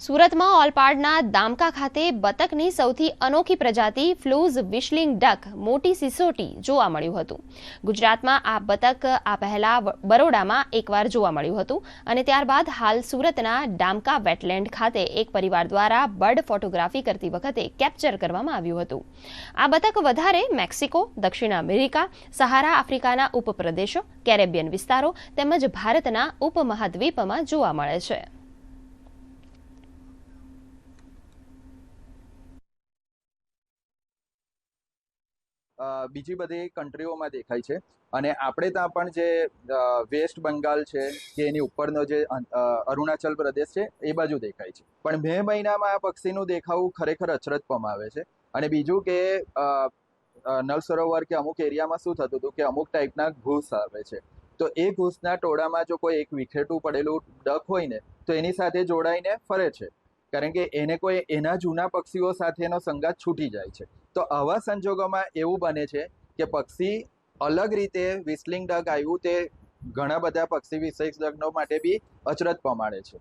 સુરતમાં ઓલપાડના દામકા ખાતે બતકની સૌથી અનોખી પ્રજાતિ ફ્લૂઝ વિશલિંગ ડક મોટી સિસોટી જોવા મળ્યું હતું. ગુજરાતમાં આ બતક આ પહેલા બરોડામાં એકવાર જોવા મળ્યું હતું અને ત્યારબાદ હાલ સુરતના ડામકા વેટલેન્ડ ખાતે એક પરિવાર દ્વારા બર્ડ ફોટોગ્રાફી કરતી વખતે કેપ્ચર કરવામાં આવ્યું હતું. આ બતક વધારે મેક્સિકો, દક્ષિણ અમેરિકા, સહારા આફ્રિકાના ઉપપ્રદેશો, કેરેબિયન વિસ્તારો તેમજ ભારતના ઉપમહાદ્વીપમાં જોવા મળે છે. બીજી બધી કન્ટ્રીઓમાં દેખાય છે. અને આપણે ત્યાં પણ જે વેસ્ટ બંગાળ છે, કે એની ઉપરનો જે અરુણાચલ પ્રદેશ છે, એ બાજુ દેખાય છે. પણ મે મહિનામાં આ પક્ષીનું દેખાવું ખરેખર અચરજ પમાવે છે. અને બીજું કે નલ સરોવર કે અમુક એરિયામાં શું થતું હતું કે અમુક ટાઈપના ઘૂસ આવે છે. તો એ ઘૂસના ટોળામાં જો કોઈ એક વિખેટું પડેલું ડક હોય ને, તો એની સાથે જોડાઈને ફરે છે. કારણ કે એને કોઈ, એના જૂના પક્ષીઓ સાથેનો સંગાત છૂટી જાય છે. તો આવા સંજોગોમાં એવું બને છે કે પક્ષી અલગ રીતે વિસ્લિંગ ડગ આવ્યું તે ઘણા બધા પક્ષી વિષયજ્ઞો માટે બી અચરજ પમાડે છે.